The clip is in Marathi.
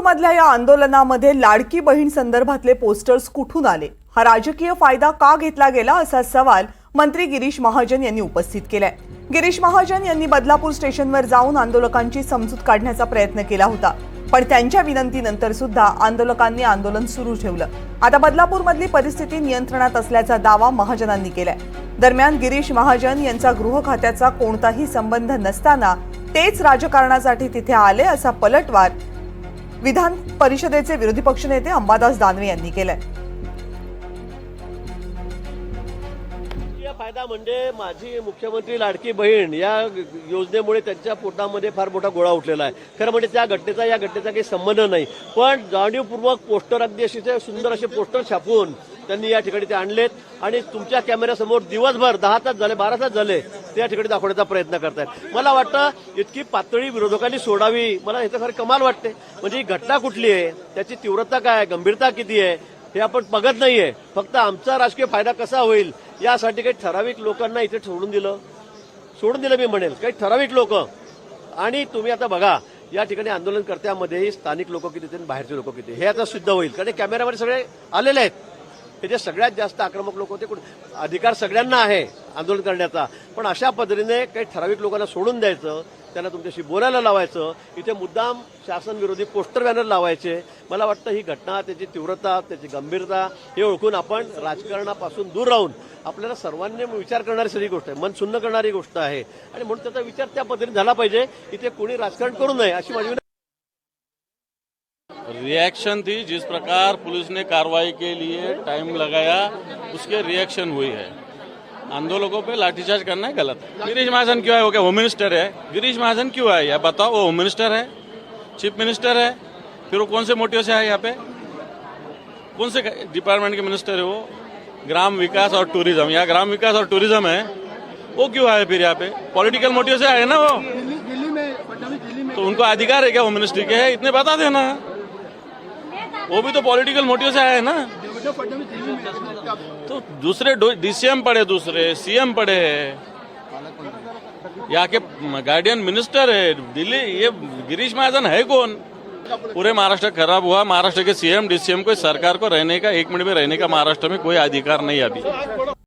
मधल्या या आंदोलनामध्ये लाडकी बहीण संदर्भातले पोस्टर्स कुठून आले? हा राजकीय फायदा का घेतला गेला असा सवाल मंत्री गिरीश महाजन यांनी उपस्थित केलाय. गिरीश महाजन यांनी बदलापूर स्टेशनवर जाऊन आंदोलकांची समजूत काढण्याचा प्रयत्न केला होता. पण त्यांच्या विनंतीनंतर सुद्धा आंदोलकांनी आंदोलन सुरू ठेवलं. आता बदलापूर मधली परिस्थिती नियंत्रणात असल्याचा दावा महाजनांनी केलाय. दरम्यान गिरीश महाजन यांचा गृह खात्याचा कोणताही संबंध नसताना तेच राजकारणासाठी तिथे आले असा पलटवार विधान परिषदेचे विरोधी पक्षनेते अंबादास दानवे यांनी केलंय. फायदा म्हणजे माझी मुख्यमंत्री लाडकी बहीण या योजनेमुळे त्यांच्या पोटामध्ये फार मोठा गोळा उठलेला आहे. खरं म्हणजे त्या घटनेचा या घटनेचा काही संबंध नाही. पण जाणीवपूर्वक पोस्टर अगदी असे सुंदर असे पोस्टर छापून त्यांनी या ठिकाणी ते आणलेत आणि तुमच्या कॅमेऱ्यासमोर दिवसभर दहा तास झाले बारा तास झाले त्या ठिकाणी दाखवण्याचा प्रयत्न करतायत. मला वाटतं इतकी पातळी विरोधकांनी सोडावी मला ह्याचं खरं कमाल वाटते म्हणजे ही घटना कुठली आहे? त्याची तीव्रता काय आहे? गंभीरता किती आहे? हे आपण बघत नाहीये. फक्त आमचा राजकीय फायदा कसा होईल यासाठी काही ठराविक लोकांना इथे सोडून दिलं. सोडून दिलं मी म्हणेल. काही ठराविक लोक. आणि तुम्ही आता बघा या ठिकाणी आंदोलनकर्त्यामध्येही स्थानिक लोक किती आणि बाहेरचे लोक किती हे आता सिद्ध होईल. कारण कॅमेऱ्यामध्ये सगळे आलेले आहेत. हे जे सगळ्यात जास्त आक्रमक लोक होते कुठे अधिकार सगळ्यांना आहे आंदोलन करण्याचा. पण अशा पद्धतीने काही ठराविक लोकांना सोडून द्यायचं त्यांना तुमच्याशी बोलायला लावायचं इथे मुद्दाम शासन विरोधी पोस्टर बॅनर लावायचे. मला वाटतं ही घटना त्याची तीव्रता त्याची गंभीरता हे ओळखून आपण राजकारणापासून दूर राहून आपल्याला सर्वांनी विचार करणारी सगळी गोष्ट आहे. मन सुन्न करणारी गोष्ट आहे. आणि म्हणून त्याचा विचार त्या पद्धतीने झाला पाहिजे. इथे कोणी राजकारण करू नये अशी माझी रिएक्शन थी जिस प्रकार पुलिस ने कार्रवाई के लिए टाइम लगाया उसके रिएक्शन हुई है। आंदोलकों पे लाठीचार्ज करना है गलत है। गिरीश महाजन क्यों है वो क्या होम मिनिस्टर है? गिरीश महाजन क्यों है यह बताओ वो होम मिनिस्टर है? चीफ मिनिस्टर है? फिर वो कौन से मोटिव से है यहाँ पे? कौन से डिपार्टमेंट के मिनिस्टर है वो? ग्राम विकास और टूरिज़्म यहाँ ग्राम विकास और टूरिज़्म है। वो क्यों आए फिर यहाँ पे? पॉलिटिकल मोटिव से आए ना वो? दिल्ली दिल्ली में दिल्ली में तो उनको अधिकार है क्या होम मिनिस्ट्री के? है इतने बता देना। वो भी तो पॉलिटिकल मोटिव से आया है ना। तो दूसरे डीसीएम पड़े दूसरे सीएम पड़े है। यहाँ के गार्डियन मिनिस्टर है, दिल्ली, ये गिरीश महाजन है कौन? पूरे महाराष्ट्र खराब हुआ, महाराष्ट्र के सीएम डीसीएम को सरकार को रहने का, एक मिनट में रहने का महाराष्ट्र में कोई अधिकार नहीं अभी।